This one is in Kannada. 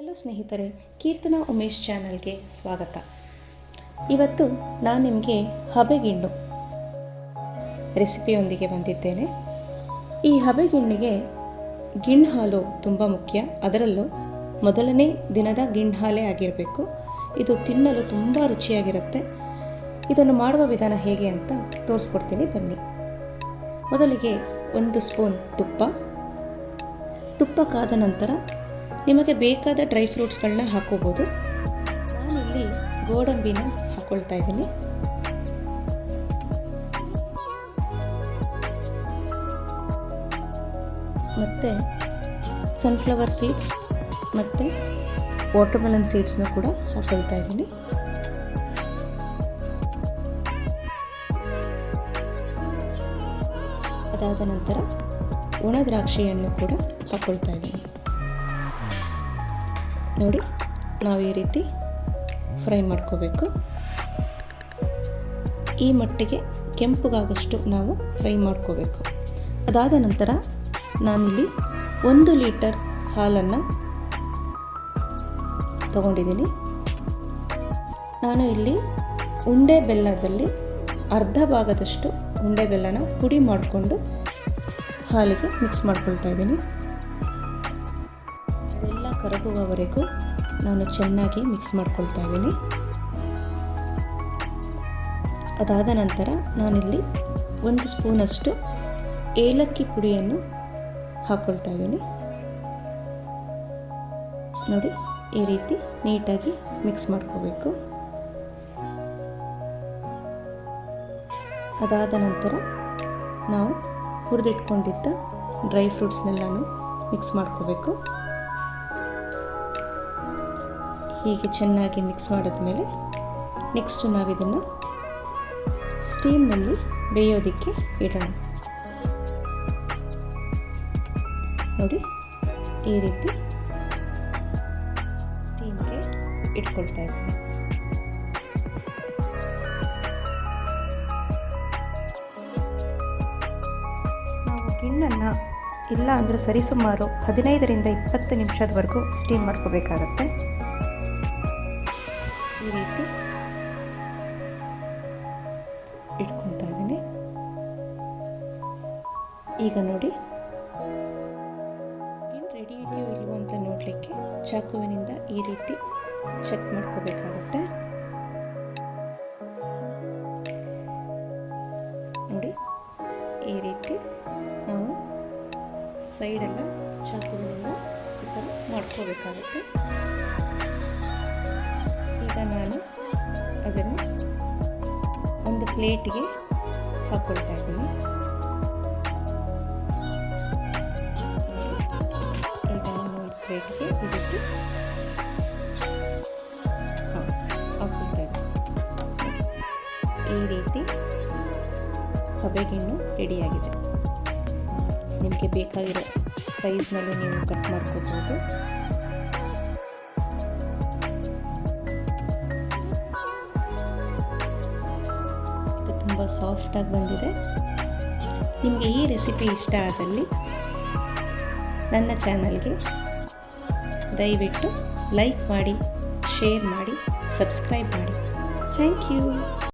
ಹಲೋ ಸ್ನೇಹಿತರೆ, ಕೀರ್ತನಾ ಉಮೇಶ್ ಚಾನಲ್ಗೆ ಸ್ವಾಗತ. ಇವತ್ತು ನಾನು ನಿಮಗೆ ಹಬೆಗಿಣ್ಣು ರೆಸಿಪಿಯೊಂದಿಗೆ ಬಂದಿದ್ದೇನೆ. ಈ ಹಬೆಗಿಣ್ಣಿಗೆ ಗಿಣ್ಣು ಹಾಲು ತುಂಬ ಮುಖ್ಯ. ಅದರಲ್ಲೂ ಮೊದಲನೇ ದಿನದ ಗಿಣ್ಣು ಹಾಲೇ ಆಗಿರಬೇಕು. ಇದು ತಿನ್ನಲು ತುಂಬ ರುಚಿಯಾಗಿರುತ್ತೆ. ಇದನ್ನು ಮಾಡುವ ವಿಧಾನ ಹೇಗೆ ಅಂತ ತೋರಿಸ್ಕೊಡ್ತೀನಿ, ಬನ್ನಿ. ಮೊದಲಿಗೆ ಒಂದು ಸ್ಪೂನ್ ತುಪ್ಪ. ತುಪ್ಪ ಕಾದ ನಂತರ ನಿಮಗೆ ಬೇಕಾದ ಡ್ರೈ ಫ್ರೂಟ್ಸ್ಗಳನ್ನ ಹಾಕೋಬೋದು. ನಾನಿಲ್ಲಿ ಗೋಡಂಬಿನ ಹಾಕ್ಕೊಳ್ತಾ ಇದ್ದೀನಿ. ಮತ್ತು ಸನ್ಫ್ಲವರ್ ಸೀಡ್ಸ್ ಮತ್ತು ವಾಟರ್ಮೆಲನ್ ಸೀಡ್ಸ್ನ ಕೂಡ ಹಾಕೊಳ್ತಾ ಇದ್ದೀನಿ. ಅದಾದ ನಂತರ ಒಣ ದ್ರಾಕ್ಷಿಯನ್ನು ಕೂಡ ಹಾಕ್ಕೊಳ್ತಾ ಇದ್ದೀನಿ. ನೋಡಿ, ನಾವು ಈ ರೀತಿ ಫ್ರೈ ಮಾಡ್ಕೋಬೇಕು. ಈ ಮಟ್ಟಿಗೆ ಕೆಂಪುಗಾಗಷ್ಟು ನಾವು ಫ್ರೈ ಮಾಡ್ಕೋಬೇಕು. ಅದಾದ ನಂತರ ನಾನಿಲ್ಲಿ ಒಂದು ಲೀಟರ್ ಹಾಲನ್ನು ತಗೊಂಡಿದ್ದೀನಿ. ನಾನು ಇಲ್ಲಿ ಉಂಡೆ ಬೆಲ್ಲದಲ್ಲಿ ಅರ್ಧ ಭಾಗದಷ್ಟು ಉಂಡೆ ಬೆಲ್ಲನ ಪುಡಿ ಮಾಡಿಕೊಂಡು ಹಾಲಿಗೆ ಮಿಕ್ಸ್ ಮಾಡ್ಕೊಳ್ತಾ ಇದ್ದೀನಿ. ಕರಗುವವರೆಗೂ ನಾನು ಚೆನ್ನಾಗಿ ಮಿಕ್ಸ್ ಮಾಡ್ಕೊಳ್ತಾ ಇದ್ದೀನಿ. ಅದಾದ ನಂತರ ನಾನಿಲ್ಲಿ ಒಂದು ಸ್ಪೂನಷ್ಟು ಏಲಕ್ಕಿ ಪುಡಿಯನ್ನು ಹಾಕ್ಕೊಳ್ತಾ ಇದ್ದೀನಿ. ನೋಡಿ, ಈ ರೀತಿ ನೀಟಾಗಿ ಮಿಕ್ಸ್ ಮಾಡ್ಕೋಬೇಕು. ಅದಾದ ನಂತರ ನಾವು ಹುರಿದಿಟ್ಕೊಂಡಿದ್ದ ಡ್ರೈ ಫ್ರೂಟ್ಸ್ನೆಲ್ಲನೂ ಮಿಕ್ಸ್ ಮಾಡ್ಕೋಬೇಕು. ಹೀಗೆ ಚೆನ್ನಾಗಿ ಮಿಕ್ಸ್ ಮಾಡಿದ್ಮೇಲೆ ನೆಕ್ಸ್ಟ್ ನಾವಿದನ್ನು ಸ್ಟೀಮ್ನಲ್ಲಿ ಬೇಯೋದಕ್ಕೆ ಇಡೋಣ. ನೋಡಿ, ಈ ರೀತಿ ಸ್ಟೀಮ್ಗೆ ಇಟ್ಕೊಳ್ತಾ ಇದ್ದೀನಿ. ನಾವು ಗಿಣ್ಣನ್ನು ಇಲ್ಲ ಅಂದರೆ ಸರಿಸುಮಾರು ಹದಿನೈದರಿಂದ ಇಪ್ಪತ್ತು ನಿಮಿಷದವರೆಗೂ ಸ್ಟೀಮ್ ಮಾಡ್ಕೋಬೇಕಾಗತ್ತೆ. ಈ ರೀತಿ ಇಟ್ಕೊತಾ ಇದ್ದೀನಿ. ಈಗ ನೋಡಿ. ಏನು ರೆಡಿ ಇದೆಯೋ ಇಲ್ವೋ ಅಂತ ನೋಡಲಿಕ್ಕೆ ಚಾಕುವಿನಿಂದ ಈ ರೀತಿ ಚೆಕ್ ಮಾಡ್ಕೋಬೇಕಾಗುತ್ತೆ. ನೋಡಿ, ಈ ರೀತಿ ನಾವು ಸೈಡೆಲ್ಲ ಚಾಕುವಿನಿಂದ ಈ ಥರ ಮಾಡ್ಕೋಬೇಕಾಗುತ್ತೆ. ನಾನು ಅದನ್ನು ಒಂದು ಪ್ಲೇಟಿಗೆ ಹಾಕ್ಕೊಳ್ತಾ ಇದ್ದೀನಿ. ಈಗ ನಾನು ಪ್ಲೇಟ್ಗೆ ಇದಕ್ಕೆ ಈ ರೀತಿ ಹಬೆಗಿಣ್ಣು ರೆಡಿಯಾಗಿದೆ. ನಿಮಗೆ ಬೇಕಾಗಿರೋ ಸೈಜ್ನಲ್ಲಿ ನೀವು ಕಟ್ ಮಾಡ್ಕೋಬೋದು. ತುಂಬ ಸಾಫ್ಟಾಗಿ ಬಂದಿದೆ. ನಿಮಗೆ ಈ ರೆಸಿಪಿ ಇಷ್ಟ ಆದಲ್ಲಿ ನನ್ನ ಚಾನಲ್ಗೆ ದಯವಿಟ್ಟು ಲೈಕ್ ಮಾಡಿ, ಶೇರ್ ಮಾಡಿ, ಸಬ್ಸ್ಕ್ರೈಬ್ ಮಾಡಿ. Thank you.